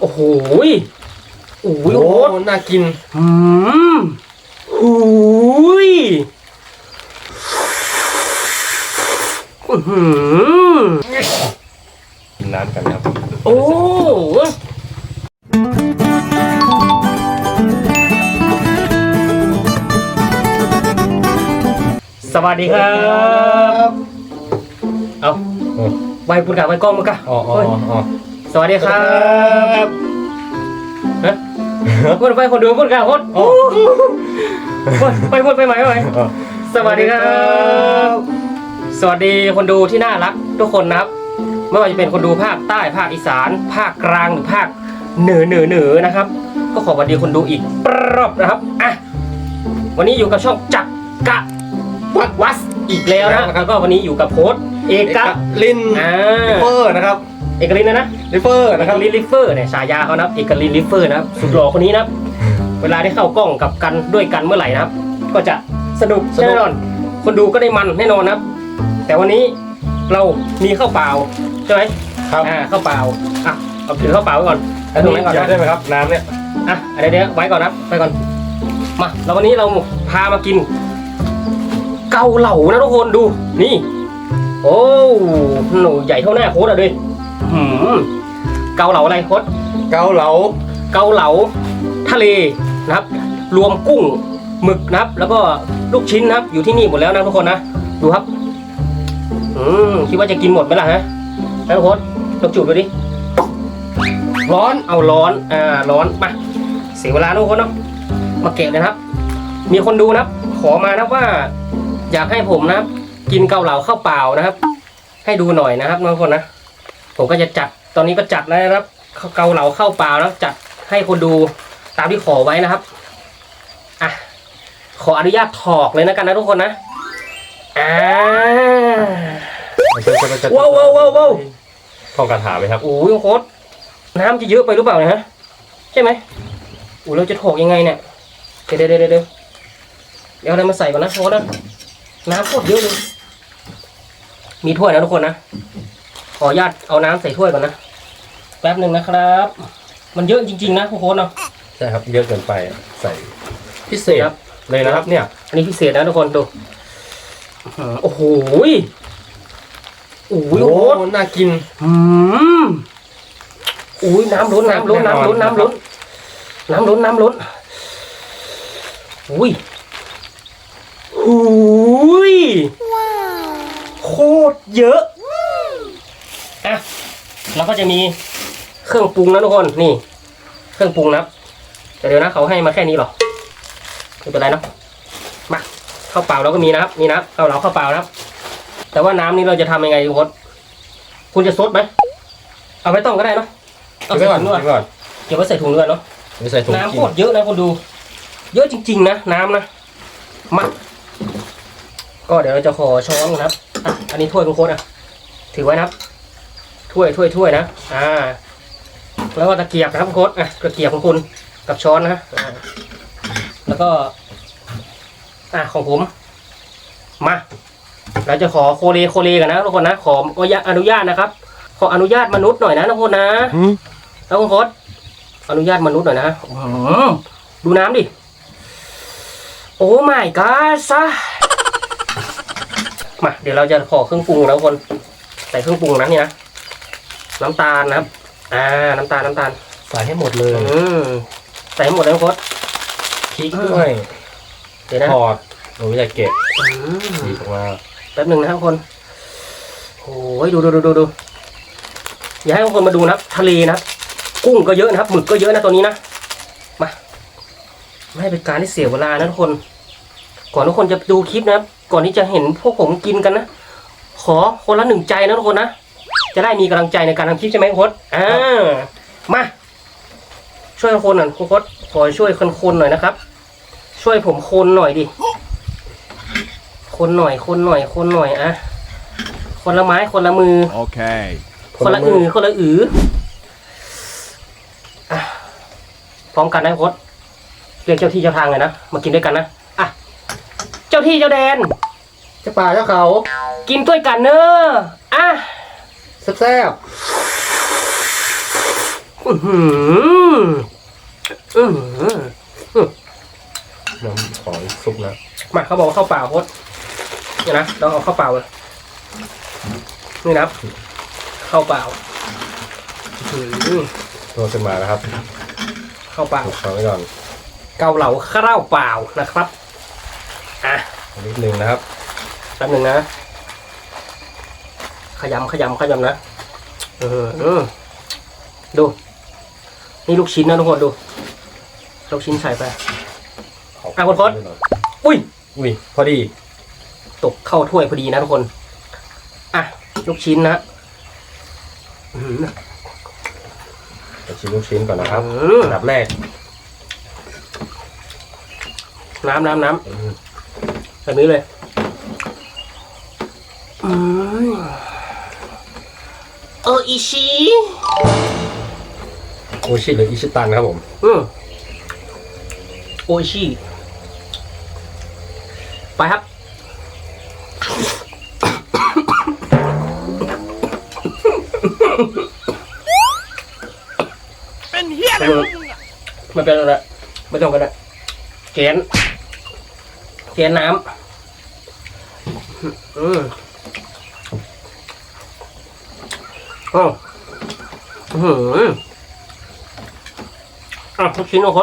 โอ้โหยโอ้โหโอ้โอ้โหน่ากินอืมหูยอื้อหือกินน้ำกันครับ โอ้สวัสดีครับ เอาโอ้ไว้ปุ่นกะไว้กล้องมั้งกะอ๋ออ๋อเฮ้ยอ๋อ สวัสดีครับฮะพูดไปคนดูพูดกะพูดอ๋อพูดไปพูดไปไหมไปไหมอ๋อสวัสดีครับ สวัสดีคนดูที่น่ารักทุกคนนะครับ ไม่ว่าจะเป็นคนดูภาคใต้ภาคอีสาน ภาคกลางหรือภาคเหนือเหนือเหนือนะครับ ก็ขอสวัสดีคนดูอีกรอบนะครับอะวันนี้อยู่กับช่องจักรกะวัดวัสอีกแล้วนะแล้วก็วันนี้อยู่กับโพสต์เอกะลินอ่าลิเฟอร์นะครับ เอกลินนะนะลิเฟอร์เอนะคกรับลินลิฟเฟอร์เนี่ยฉายาเขานะครับเอกลินลิฟเฟอร์นะครับสุดหล่อคนนี้นะครับเวลาได้เข้ากล้องกับกันด้วยกันเมื่อไหร่นะครับ ก็จะสนุกแน่นอน คนดูก็ได้มันแน่นอนนะครับ แต่วันนี้เรามีข้าวเปล่าใช่ไหมครับอ่าข้าวเปล่าอะเอาถือข้าวเปล่าไว้ก่อนอันตรนี้งนั้นก่อนเยอะได้นะไหมครับ น้ำเนี่ยอะเดี๋ยวเดี๋ยวไว้ก่อนนะครับไว้ก่อน มาแล้ววันนี้เราพามากิน เกาเหลานะทุกคนดู นี่ โอ้หนูใหญ่เท่าหน้าโค้ดอะด้วย หืมเกาเหลาอะไรโค้ดเกาเหลาเกาเหลาทะเลนะครับ รวมกุ้งหมึกนะครับ แล้วก็ลูกชิ้นนะครับ อยู่ที่นี่หมดแล้วนะทุกคนนะดูครับ อืมคิดว่าจะกินหมดไหมล่ะฮะแล้วทุกคนลองจูบดูดิร้อนเอาร้อนอ่าร้อนมาเสียเวลานะทุกคนเนาะมาเก็บเลยนะครับ มีคนดูนะครับ ขอมานะครับว่า อยากให้ผมนะครับ กินเกาเหลาข้าวเปล่านะครับ ให้ดูหน่อยนะครับทุกคนนะ ผมก็จะจัดตอนนี้ก็จัดแล้วนะครับ เกาเหลาข้าวเปล่าแล้วจัดให้คนดูตามที่ขอไว้นะครับอะขออนุญาตถอกเลยนะกันนะทุกคนนะอ่าว้าวว้าวว้าวว้าวท่องคาถาไหมครับโอ้ยโคตรน้ำจะเยอะไปหรือเปล่าเนี่ยฮะใช่ไหมโอ้ยเราจะถอกยังไงเนี่ยเดี๋ยวเดี๋ยวเดี๋ยวเดี๋ยวเดี๋ยวเอาอะไรมาใส่ก่อนนะโคตรนะน้ำโคตรเยอะเลยมีถ้วยนะทุกคนนะ ขออนุญาตเอาน้ำใส่ถ้วยก่อนนะแป๊บหนึ่งนะครับ มันเยอะจริงๆนะโค้ชเนาะใช่ครับเยอะเกินไปอะใส่พิเศษครับเลยนะครับ เนี่ย อันนี้พิเศษนะทุกคนดูอื้อหือโอ้โหยโอ้ยโอ้โอ้โหน่ากินอืมอุ้ยน้ำล้นน้ำล้นน้ำล้นน้ำล้นน้ำล้นน้ำล้นอุ้ยหูยโคตรเยอะ อะแล้วก็จะมีเครื่องปรุงนะทุกคนนี่ เครื่องปรุงนะครับแต่เดี๋ยวนะเขาให้มาแค่นี้หรอไม่เป็นไรเนาะมาข้าวเปล่าเราก็มีนะครับนี่นะครับข้าวเหลาข้าวเปล่านะครับ แต่ว่าน้ำนี้เราจะทำยังไงทุกคนคุณจะซดไหมเอาไม่ต้องก็ได้เนาะเอาเก็บใส่ไว้ก่อนถุงด้วยเก็บไว้ก่อนเก็บไว้ใส่ถุงด้วยเนาะไม่ใส่ถุงน้ำกิโคนตรเยอะนะคนดู เยอะจริง ๆ นะน้ำนะมาก็เดี๋ยวเราจะขอช้อนนะครับอะอันนี้ถ้วยคุณโค้ดอะถือไว้นะครับ ถ้วยถ้วยถ้วยนะอ่าแล้วก็ตะเกียบนะครับคุณโค้ดอะตะเกียบของคุณกับช้อนนะอ่าแล้วก็ อะของผมมาเราจะขอโคเลโคเลกันนะทุกคนนะขออนุญาตนะครับ ขออนุญาตมนุษย์หน่อยนะทุกคนนะแล้วคุณโค้ดอนุญาตมนุษย์หน่อยนะอื้อหือดูน้ำดิโอ้ my god ซะมาเดี๋ยวเราจะขอเครื่องปรุงแล้วทุกคนใส่เครื่องปรุงนะนี่นะ น้ำตาลนะครับ อ่า น้ำตาลน้ำตาล ใส่ให้หมดเลยอืมใส่ให้หมดเลยคุณโค้ดพริกด้วยเดี๋ยวนะทอดหนูจะเก็บอืมหยิบออกมาแป๊บหนึ่งนะครับทุกคนโอ้ยดูดูดูดูดูอย่าให้ทุกคนมาดูนะครับทะเลนะครับกุ้งก็เยอะนะครับหมึกก็เยอะนะตัวนี้นะมาไม่ให้เป็นการที่เสียเวลานะทุกคน ก่อนทุกคนจะดูคลิปนะครับ ก่อนที่จะเห็นพวกผมกินกันนะขอคนละหนึ่งใจนะทุกคนนะ จะได้มีกำลังใจในการทำคลิปใช่ไหมโค้ดอ่ามาช่วยคนหน่อยโค้ดขอช่วยคนคนๆหน่อยนะครับ ช่วยผมคนหน่อยดิคนหน่อยคนหน่อยคนหน่อยอะคนละไม้คนละมือ Okay. คนละอือคนละอืออะพร้อมกันนะโค้ดเรียกเจ้าที่เจ้าทางเลยนะมากินด้วยกันนะอะเจ้าที่เจ้าแดนเจ้าป่าเจ้าเขา กินด้วยกันเนอะอะ แซ่บออื้อหืออื้อหือน้ำขอซุปนะมาเขาบอกว่าข้าวเปล่าพดเนี่ยนะเราเอาข้าวเปล่าเลยนี่นะครับข้าวเปล่าอื้อหือโรยขึ้นมานะครับข้าวเปล่า ถูกช้อนไว้ก่อนเกาเหลาข้าวเปล่านะครับอะนิดนึงนะครับแป๊บหนึ่งนะ ขยำขยำขยำนะ เออเออดู นี่ลูกชิ้นนะทุกคนดู ลูกชิ้นใส่ไป อะคุณพศอุ้ย อุ้ย พอดี ตกเข้าถ้วยพอดีนะทุกคน อะ ลูกชิ้นนะอื้อหือจะชิมลูกชิ้นก่อนนะครับอืมอันดับแรก น้ำน้ำน้อืมำแบบนี้เลย อืมเอออีชีโอชิหรืออิชิตันครับผม อืมโออิชิไปครับ เป็นเฮียอะไรของมึงอะไม่เป็นไรไม่ต้องกันละแกนแกนน้ำอืม โอ้อื้อหืออะทุกชิ้นโอ้โห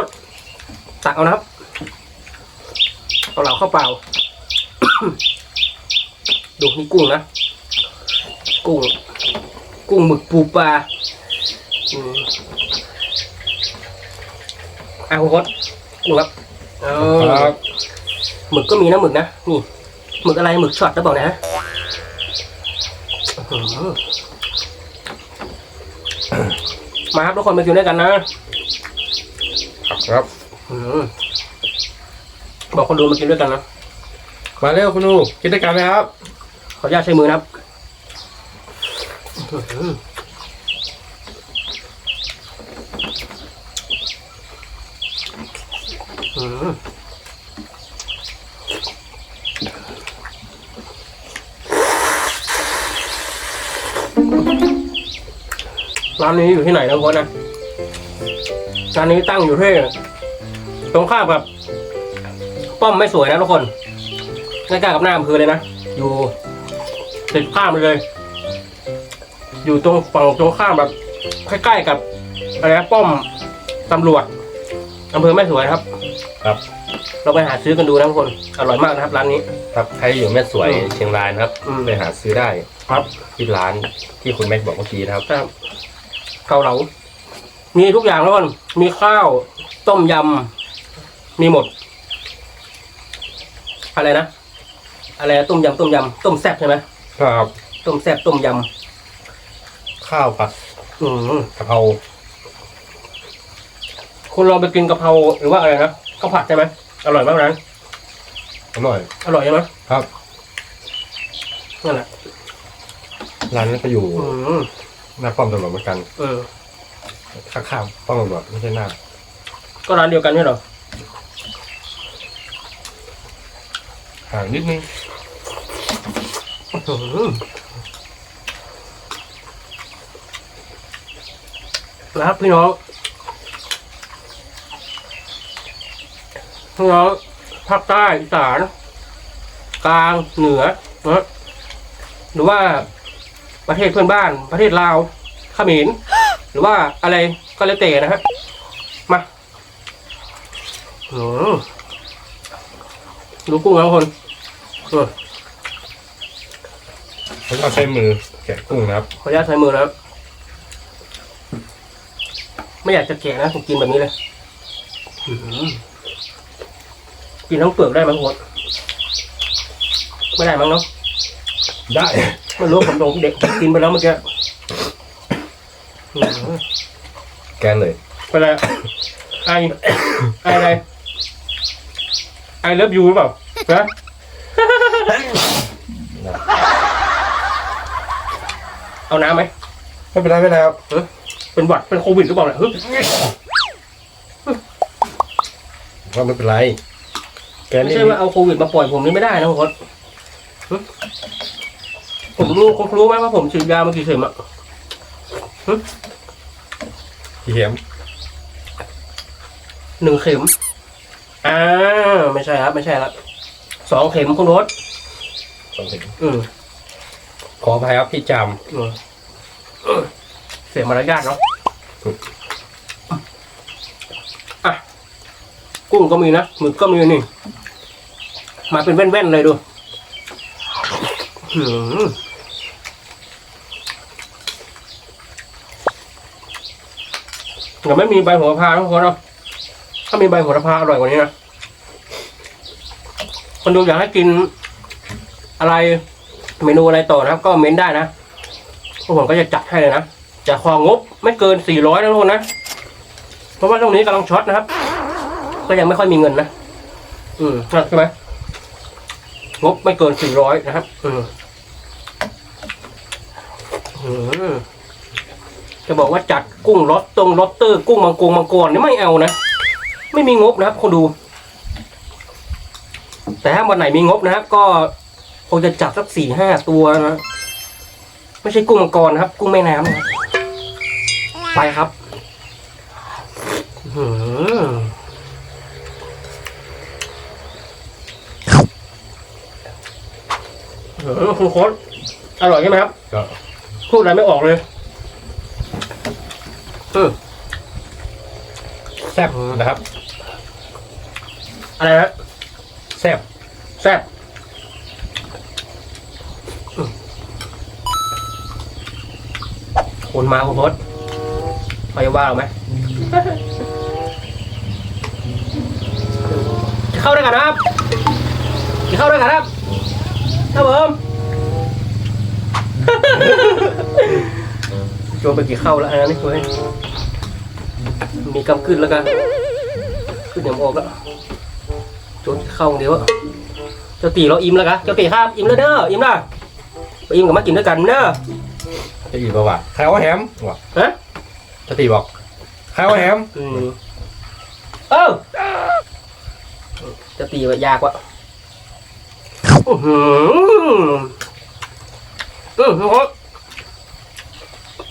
ตักเอานะครับเอาเหล่าเข้าวเปล่า ดูนี่กุ้งนะ กุ้ง กุ้งหมึกปูปลาอืมอะคุณโค้ดดูครับเออครับหมึกก็มีนะหมึกนะ นี่ หมึกอะไร หมึกช็อตจะบอกนะอื้อหือ มาครับทุกคนมากินด้วยกันนะครับ อื้อหือบอกคนดูมากินด้วยกันนะมาเร็วคุณดูกินด้วยกันไหมครับ ขออนุญาตใช้มือนะครับอื้อ ร้านนี้อยู่ที่ไหนนะโค้ชนะร้านนี้ตั้งอยู่ที่ตรงข้ามกับ ป้อมไม่สวยนะทุกคนใกล้ๆกับหน้าอำเภอเลยนะอยู่ติดข้ามไปเลย อยู่ตรงฝั่งตรงข้ามแบบใกล้ๆกับอะไรนะป้อมตำรวจอำเภอแม่สวยนะครับ ครับ เราไปหาซื้อกันดูนะทุกคน อร่อยมากนะครับ ร้านนี้ ครับใครอยู่แม่สวยอืมเชียงรายนะครับอืม ไปหาซื้อได้ครับที่ร้านที่คุณแม็กบอกเมื่อกี้นะครับ ครับ เกาเหลา มีทุกอย่างแล้วกันมีข้าว ต้มยำ มีหมด อะไรนะ อะไรนะต้มยำต้มยำต้มแซ่บใช่ไหมครับ ต้มแซ่บต้มยข้าวผัดำอืมกะเพราคุณลองไปกินกะเพราหรือว่าอะไรนะข้าวผัดใช่ไหมอร่อยมากนะอร่อย อร่อยใช่ไหมครับ นั่นแหละร้านนั้นก็อยู่อืม หน้าป้อมตำรวจเหมือนกันเออข้างๆป้อมตำรวจไม่ใช่หน้าก็ร้านเดียวกันใช่เหรอห่างนิดนึงอื้อหือนะครับพี่น้องพี่น้องภาคใต้อีสานกลางเหนือนะหรือว่าประเทศเพื่อนบ้าน ประเทศลาว เขมรหรือว่าอะไรก็แล้วแต่นะฮะมาอืมดูกุ้งนะทุกคนอืมผมก็ใช้มือแกะกุ้งนะครับ ขออนุญาตใช้มือนะครับ ไม่อยากจะแกะนะผมกินแบบนี้เลยอื้อหือกินทั้งเปลือกได้ไหมโค้ดไม่ได้มั้งเนาะได้ไม่รู้ผมโดนเด็กกินไปแล้วเมื่อกี้อื้อหือ แกนเลยไปเลยไอไออะไรไอเลิฟยูหรือเปล่านะเอาน้ำไหมไม่เป็นไรไม่เป็นไรครับเป็นหวัดเป็นโควิดหรือเปล่าเนี่ยเฮ้ยว่าไม่เป็นไร แกนไม่นี่ใช่ว่าเอาโควิดมาปล่อยผมนี่ไม่ได้นะโค้ดหึผมรู้คุณรู้ไหมว่าผมฉีดยามากี่เข็มอะหึ กี่เข็มหนึ่งเข็มอ่าไม่ใช่ครับ ไม่ใช่ครับสองเข็มคุณรถสองเข็มอืมขออภัยครับพี่จอืมเสียมารยาทเนาะอะกุ้งก็มีนะหมึกก็มีนี่ มาเป็นแว่นๆเลยดูหืม ยังไม่มีใบโหัวพาทุกคนเนาะถ้ามีใบโหัวพาอร่อยกว่านี้นะคนดูอยากให้กินอะไรเมนูอะไรต่อนะครับ ก็เม้นได้นะพวกผมก็จะจัดให้เลยนะจะของงบไม่เกินสี่ร้อยนะทุกคนนะเพราะว่าตรงนี้กำลังช็อตนะครับ ก็ยังไม่ค่อยมีเงินนะอืมใช่ไหมงบไม่เกินสี่ร้อยนะครับ อืมอืม จะบอกว่าจัดกุ้งรสตรงรสเตอร์กุ้งมังกรมังกรนี่ไม่เอานะไม่มีงบนะครับคนดู แต่ถ้าวันไหนมีงบนะครับ ก็คงจะจับสักสี่ห้าตัวนะไม่ใช่กุ้งมังกรนะครับ กุ้งแม่น้ำนะครับไปครับอื้อหืออื้อหือคุณโค้ดอร่อยใช่ไหมครับำก็พูดอะไรไม่ออกเลย อืมแซ่บนะครับ อะไรนะแซ่บแซ่บอืมคนมาคุณโค้ดเขาจะว่าเราไหม จะเข้าด้วยกันนะครับ จะเข้าด้วยกันนะครับครับผมโจมไปกี่เข้าแล้วอันนั้นนี่เว้ย มีกำขึ้นแล้วกันขึ้นเดี๋ยวมันออกแล้วโจมเข้าเดี๋ยวอะเจ้าตีเราอิ่มแล้วกันเจ้าตีครับอิ่มแล้วเด้ออิ่มแล้วไปอิ่มกับมากินด้วยกันเด้อจะอีกประวัติใครว่าแฮมวะฮะจะตีบอกใครว่าแฮมอืมเออจะตีแบบยากวะอือหืออือหือ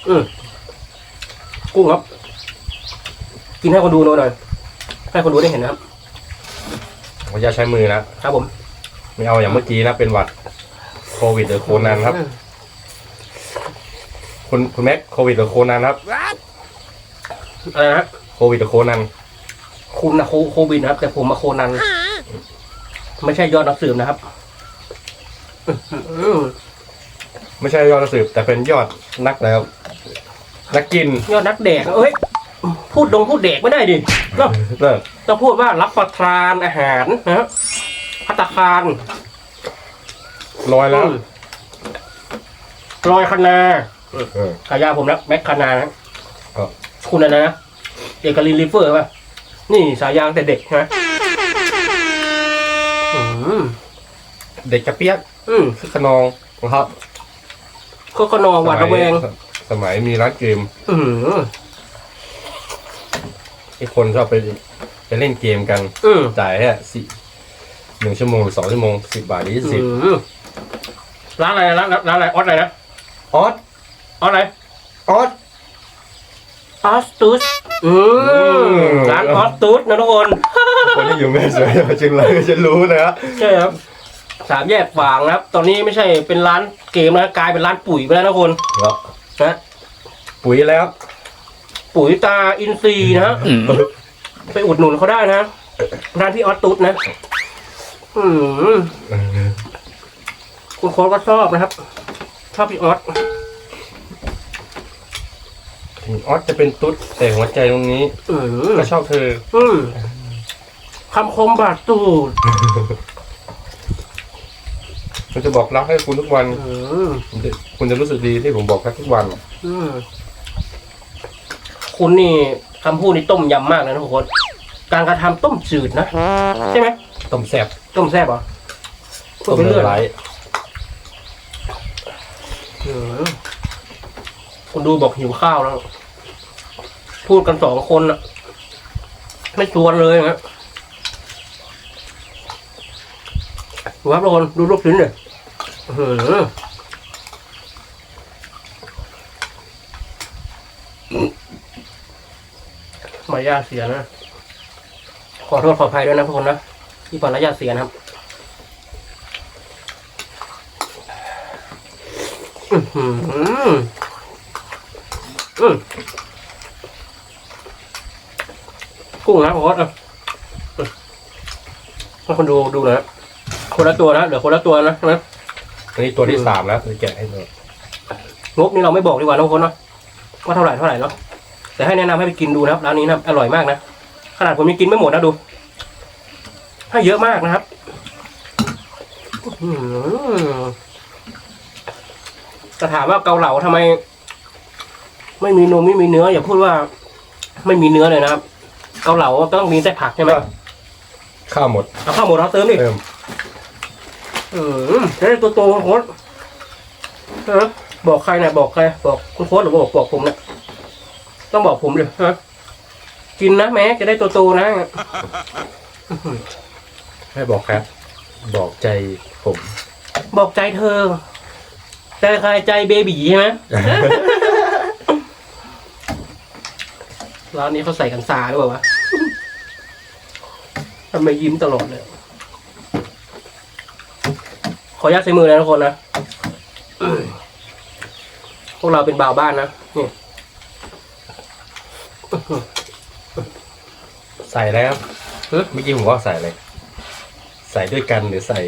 อือกุ้งครับ กินให้คนดูหน่อยหน่อย ให้คนดูได้เห็นนะครับผมจะใช้มือนะ ครับผม ไม่เอาอย่างเมื่อกี้นะ เป็นหวัดโควิดหรือโคนันครับ คุณคุณแม็กโควิดหรือโคนันครับ อะไรนะโควิดหรือโคนัน คุณนะโคโควิดนะครับ แต่ผมมาโคนัน ไม่ใช่ยอดนักสืบนะครับอื้อหือไม่ใช่ยอดนักสืบ แต่เป็นยอดนักแล้ว นักกิน ยอดนักแดก เอ้ย พูดดงพูดเด็กไม่ได้ดิเนาะเลิกต้องพูดว่ารับประทานอาหารนะครับพัตตาคารลอยแล้วอืมลอยคณาเออขายาผมนะแม็กคณานะครับคุณอะไรนะเอกลินลิเฟอร์ป่ะนี่สายยางแต่เด็กใช่ไหมอืมเด็กกระเปียกอืมคือขนองของเขาก็ขนองหวาดระแวง สมัยมีร้านเกม อืม ที่คนชอบไปไปเล่นเกมกันอืมจ่ายแค่สิหนึ่งชั่วโมงหรือสองชั่วโมงสิบบาทยี่สิบอืมร้านอะไรนะร้านร้านอะไรออสอะไรนะออสออสอะไรออสออสตูสอืมร้านออสตูสนะทุกคนคนที่อยู่แม่สวยมาจึงเลยจะรู้นะใช่ครับสามแยกฝางนะครับ ตอนนี้ไม่ใช่เป็นร้านเกมนะกลายเป็นร้านปุ๋ยไปแล้วนะคนเหรอนะปุ๋ยแล้ว ปุ๋ยตาอินทรีย์นะฮะไปอุดหนุนเขาได้นะร้านพี่ออสตุ๊ดนะ อืมคุณโค้ดก็ชอบนะครับ ชอบพี่ออสถึงออสจะเป็นตุ๊ดแต่หัวใจตรงนี้อืมก็ชอบเธอ อืมคำคมบาดตูดผมจะบอกรักให้คุณทุกวัน อืมคุณจะคุณจะรู้สึกดีที่ผมบอกรักทุกวัน อืม คุณนี่คำพูดนี่ต้มยำมากเลยนะทุกคน การกระทำต้มจืดนะ ใช่ไหมต้มแซ่บต้มแซ่บเหรอพูดต้มไปเนื้เรื่ออยไหลอืมคุณดูบอกหิวข้าวแล้ว พูดกันสองคนอะไม่ชวนเลยนะดูครับทุกคนดูลูกชิ้นเลยอื้อ หือมารยาทเสียนะ ขอโทษขออภัยด้วยนะทุกคนนะที่มารยาทเสียนะครับอือหืออืมกุ้งนะขอโทษอะอืมให้คนดูดูหนะคนละตัวนะเดี๋ยวคนละตัวนะใช่ไหมอันนี้ตัวที่สามแล้วจะแกะให้ดูงบนี่เราไม่บอกดีกว่านะทุกคนเนาะว่าเท่าไหร่เท่าไหร่เนาะ แต่ให้แนะนำให้ไปกินดูนะครับร้านนี้นะครับอร่อยมากนะขนาดผมยังกินไม่หมดนะดูให้เยอะมากนะครับอื้อหือจะถามว่าเกาเหลาทำไม ไม่มีนมไม่มีเนื้อ อย่าพูดว่า ไม่มีเนื้อเลยนะครับ เกาเหลาก็ต้องมีแต่ผักใช่ไหมข้าวหมดเอาข้าวหมดเราเติมดิเติมอืมจะได้ตัวโตของโค้ดเออบอกใครเนี่ยบอกใครบอกคุณโค้ดหรือบอกบอกผมเนี่ย ต้องบอกผมเลยฮะกินนะแม้จะได้ตัวโตนะให้บอกครับ บอกใจผม บอกใจเธอใจใครใจเบบีใช่ไหม ร้านนี้เขาใส่กันซาหรือเปล่าวะทำไมยิ้มตลอดเลย ขออนุญาตใช้มือนะทุกคนนะ พวกเราเป็นบ่าวบ้านนะนี่ ใส่แล้วเอ๊ะเมื่อกี้ผมว่าใส่อะไรใส่ด้วยกันหรือใส่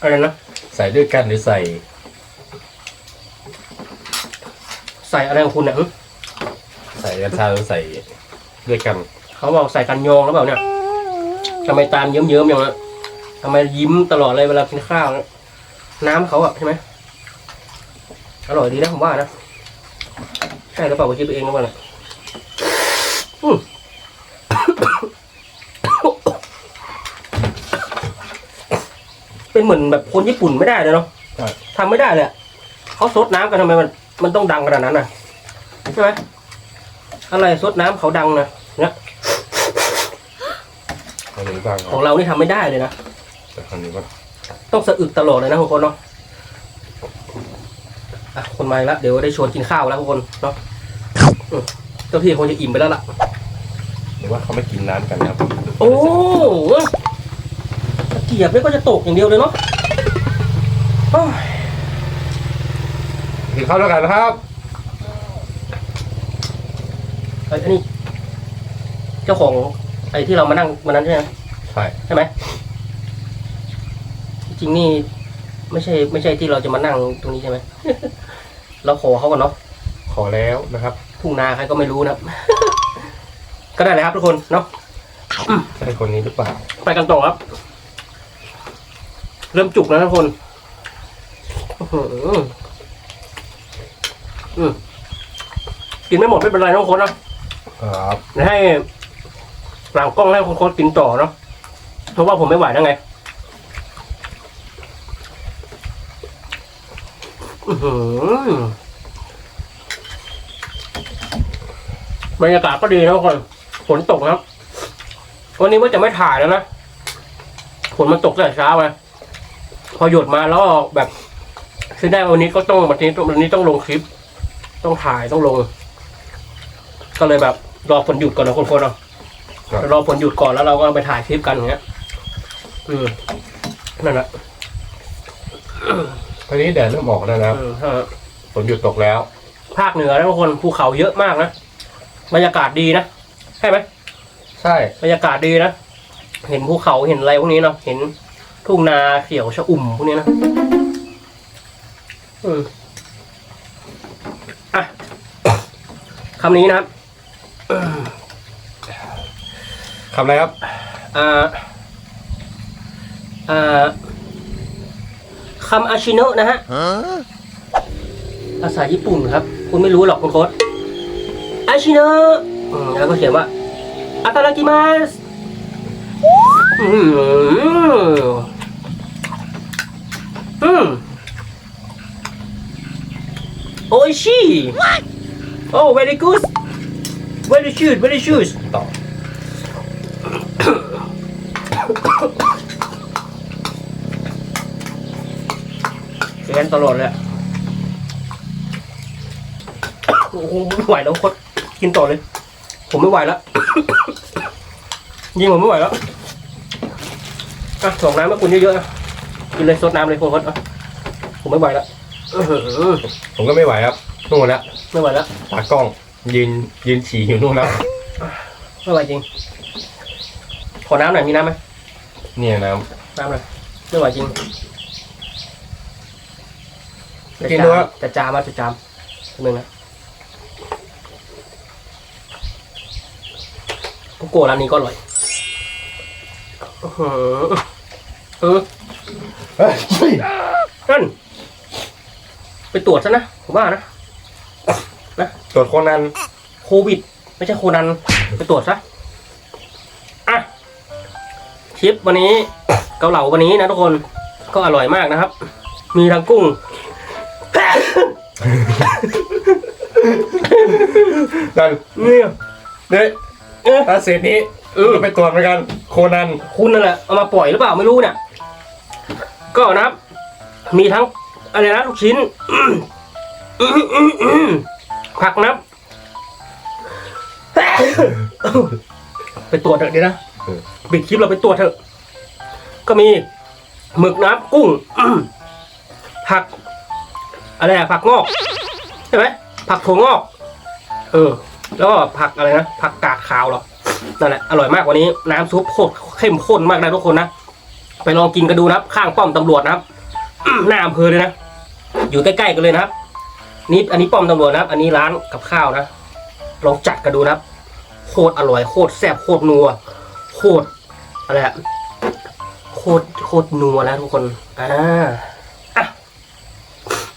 อะไรนะ ใส่ด้วยกันหรือใส่ ใส่อะไรของคุณเนี่ยหึใส่กัญชาหรือใส่ด้วยกัน เขาบอกใส่กันยองหรือเปล่าเนี่ยทำไมตามเยิ้มๆอย่างนั้นทำไมยิ้มตลอดเลยเวลากินข้าวเนี่ยน้ำเขาอะใช่ไหมอร่อยดีนะผมว่านะใช่หรือเปล่าผมคิดไปเองหรือเปล่าเนี่ยอืม เป็นเหมือนแบบคนญี่ปุ่นไม่ได้เลยเนาะใช่ทำไม่ได้เลยอะเขาซดน้ำกันทำไมมัน มันต้องดังขนาดนั้นน่ะใช่ไหมอะไรซดน้ำเขาดังนะเนี่ยอันนี้บ้างคขรัอบงเรานี่ทำไม่ได้เลยนะอันนี้บ้างต้องสะอึกตลอดเลยนะทุกคนเนาะอะคนมาอีกแล้วเดี๋ยวได้ชวนกินข้าวแล้วทุกคนเนาะอืมเจ้าพี่คงจะอิ่มไปแล้วล่ะ หรือว่าเขาไม่กินน้ำกันครับโอ้ตะเกียบนี่ก็จะตกอย่างเดียวเลยเนาะโอ้ยกินข้าวแล้วกันนะครับไอ้อันนี้เจ้าของไอ้ที่เรามานั่งวันนั้นใช่ไหมใช่ใช่ไหมจริงๆนี่ไม่ใช่ ไม่ใช่ที่เราจะมานั่งตรงนี้ใช่ไหม เราขอเขาก่อนเนาะขอแล้วนะครับทุ่งนาใครก็ไม่รู้นะครับ ก็ได้เลยครับทุกคนเนาะใช่คนนี้หรือเปล่า ไปกันต่อครับ เริ่มจุกแล้วนะทุกคนอื้อหืออืมกินไม่หมดไม่เป็นไรนะทุกคนนะครับเดี๋ยวให้หลังกล้องให้คนคนกินต่อเนาะเพราะว่าผมไม่ไหวแล้วไงอื้อหือบรรยากาศก็ดีนะทุกคน ฝนตกนะครับ วันนี้ว่าจะไม่ถ่ายแล้วนะฝนมันตกแต่เช้าไงพอหยุดมาแล้วแบบคือได้วันนี้ก็ต้องวันนี้วันนี้ต้องลงคลิป ต้องถ่ายต้องลง ก็เลยแบบรอฝนหยุดก่อนนะคนๆเนาะครับรอฝนหยุดก่อนแล้วเราก็ไปถ่ายคลิปกันอย่างเงี้ยอืมนั่นแหละตอนนี้แดดเริ่มออกแล้วนะครับอืมฮะฝนหยุดตกแล้ว ภาคเหนือนะทุกคนภูเขาเยอะมากนะบรรยากาศดีนะ ใช่ไหมใช่บรรยากาศดีนะ เห็นภูเขาเห็นอะไรพวกนี้เนาะเห็นทุ่งนาเขียวชะอุ่มพวกนี้นะอืมอะคำนี้นะครับคำอะไรครับอ่าอ่าคำอาชิโนะนะฮะภาษาญี่ปุ่นครับ คุณไม่รู้หรอกคุณโค้ดอาชิโนะ อืมแล้วก็เขียนว่าอาตาลากิมัสอืมอืมโออิชิโอ้ very good very good very good ต่อเสียนตลอดเลยโอ้โหไม่ไหวแล้วคตรกินต่อเลย ผมไม่ไหวแล้ว ยิงผมไม่ไหวแล้วอะส่งน้ำมาคุณเยอะๆนะกินเลยซดน้ำเลยพวกคนอะผมไม่ไหวแล้วอื้อหือผมก็ไม่ไหวครับนู่นแล้วไม่ไหวแล้วตากล้อง ยืนยืนฉี่อยู่นู่นแล้วไม่ไหวจริง ขอน้ำหน่อยมีน้ำไหมเนี่ยน้น้ำหน่อยไม่ไหวจริงำกินดูว่าจะจามมาจะจามหนึ่งนะ โกโก้ร้านนี้ก็อร่อยอื้อหือเออเฮ้ยนั่นไปตรวจซะนะผมว่านะตรวจคนนั้นโควิด ไม่ใช่โคนันไปตรวจซะอะคลิปวันนี้เกาเหลาวันนี้นะทุกคนก็อร่อยมากนะครับ มีทั้งกุ้งนั่นเนี่ยเนี่ยเอ๊ะ ถ้าเศษนี้เออไปตรวจเหมือนกัน โคนัน คุณนั่นแหละเอามาปล่อยหรือเปล่าไม่รู้เนี่ย ก็นะครับ มีทั้งอะไรนะลูกชิ้น ผักนับ ไปตรวจเถอะเดี๋ยวนะเออ ปิดคลิปเราไปตรวจเถอะ ก็มีหมึกน้ำกุ้ง ผัก อะไรอะผักงอกใช่ไหมผักถั่วงอก เออ แล้วก็ผักอะไรนะผักกาดขาวหรอนั่นแหละอร่อยมากกว่านี้ น้ำซุปโคตรเข้มข้นมากนะทุกคนนะไปลองกินกันดูนะครับ ข้างป้อมตำรวจนะครับหน้าอำเภอเลยนะอยู่ใกล้ๆกันเลยนะครับนี่อันนี้ป้อมตำรวจนะครับ อันนี้ร้านกับข้าวนะลองจัดกันดูนะครับโคตรอร่อยโคตรแซ่บโคตรนัวโคตรอะไรอะโคตรโคตรนัวแล้วทุกคนอ่าอะ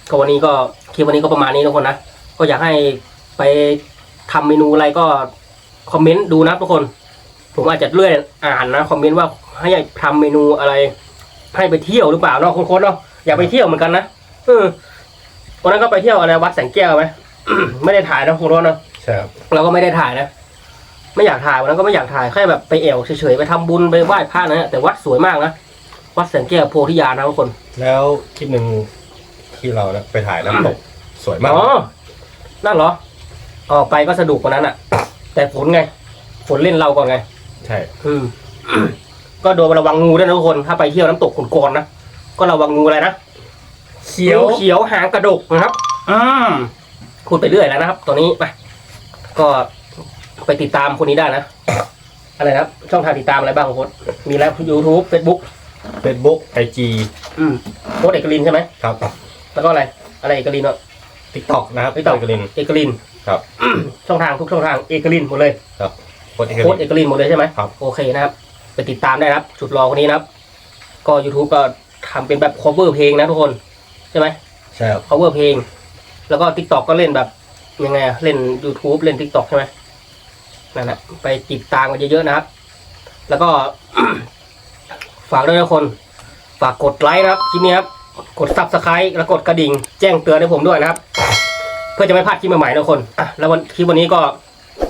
ก็วันนี้ก็คลิปวันนี้ก็ประมาณนี้ทุกคนนะก็อยากให้ไป ทำเมนูอะไรก็คอมเมนต์ดูนะทุกคน ผมอาจจะเลื่อยอ่านนะคอมเมนต์ว่าให้ทำเมนูอะไร ให้ไปเที่ยวหรือเปล่าเนาะคนๆเนาะอยากไปเที่ยวเหมือนกันนะเออวันนั้นก็ไปเที่ยวอะไรวัดแสงแก้วไหมไม่ได้ถ่ายนะคุณรถเนาะใช่ครับเราก็ไม่ได้ถ่ายนะไม่อยากถ่ายวันนั้นก็ไม่อยากถ่ายแค่แบบไปเอวเฉยๆไปทำบุญไปไหว้พระนะฮะแต่วัดสวยมากนะวัดแสงแก้วโพธิญาณนะทุกคน แล้วคลิปหนึ่งที่เรานะไปถ่ายน้ำตกสวยมากอ๋อนั่นเหรอ ออกไปก็สะดวกกว่านั้นอะแต่ฝนไง ฝนเล่นเราก่อนไง ใช่อืมก็โดนระวังงูด้วยนะทุกคน ถ้าไปเที่ยวน้ำตกขุนกรนะ ก็ระวังงูอะไรนะ เขียวงูเขียวหางกระดกนะครับ อืมพูดไปเรื่อยแล้วนะครับ ตอนนี้ไปก็ไปติดตามคนนี้ได้นะ อะไรนะครับ ช่องทางติดตามอะไรบ้างโค้ดมีแล้ว YouTube Facebook เฟซบุ๊กไอจีอืมโค้ดเอกลินใช่ไหม ครับ แล้วก็อะไร อะไรเอกลินเนาะทิกตอกนะครับ TikTok เอกลิน เอกลิน ครับ ช่องทางทุกช่องทางเอกลินหมดเลยโคตรเอกโค้ดลินเอกลินหมดเลยใช่ไหมครับ โอเคนะครับ ไปติดตามได้นะครับจุดรอคนนี้นะครับ ก็ YouTube ก็ทำเป็นแบบ cover เพลงนะทุกคนใช่ไหม ใช่ครับ cover เพลง แล้วก็ TikTok ก็เล่นแบบยังไงอะเล่น YouTube เล่น TikTok ใช่ไหมนั่นแหละไปติดตามกันเยอะๆนะครับ แล้วก็ ฝากด้วยนะทุกคน ฝากกดไลค์นะครับคลิปนี้ครับ กด subscribe แล้วกดกระดิ่ง แจ้งเตือนให้ผมด้วยนะครับ เพื่อจะไม่พลาดคลิปใหม่ๆนะคนอะแล้ววันคลิปวันนี้ก็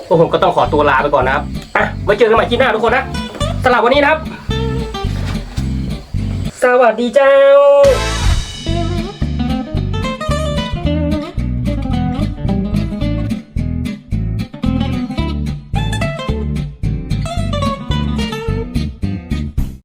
พวกผมก็ต้องขอตัวลาไปก่อนนะครับอะไว้เจอกันใหม่คลิปหน้าทุกคนนะสำหรับวันนี้นะครับ สวัสดีเจ้า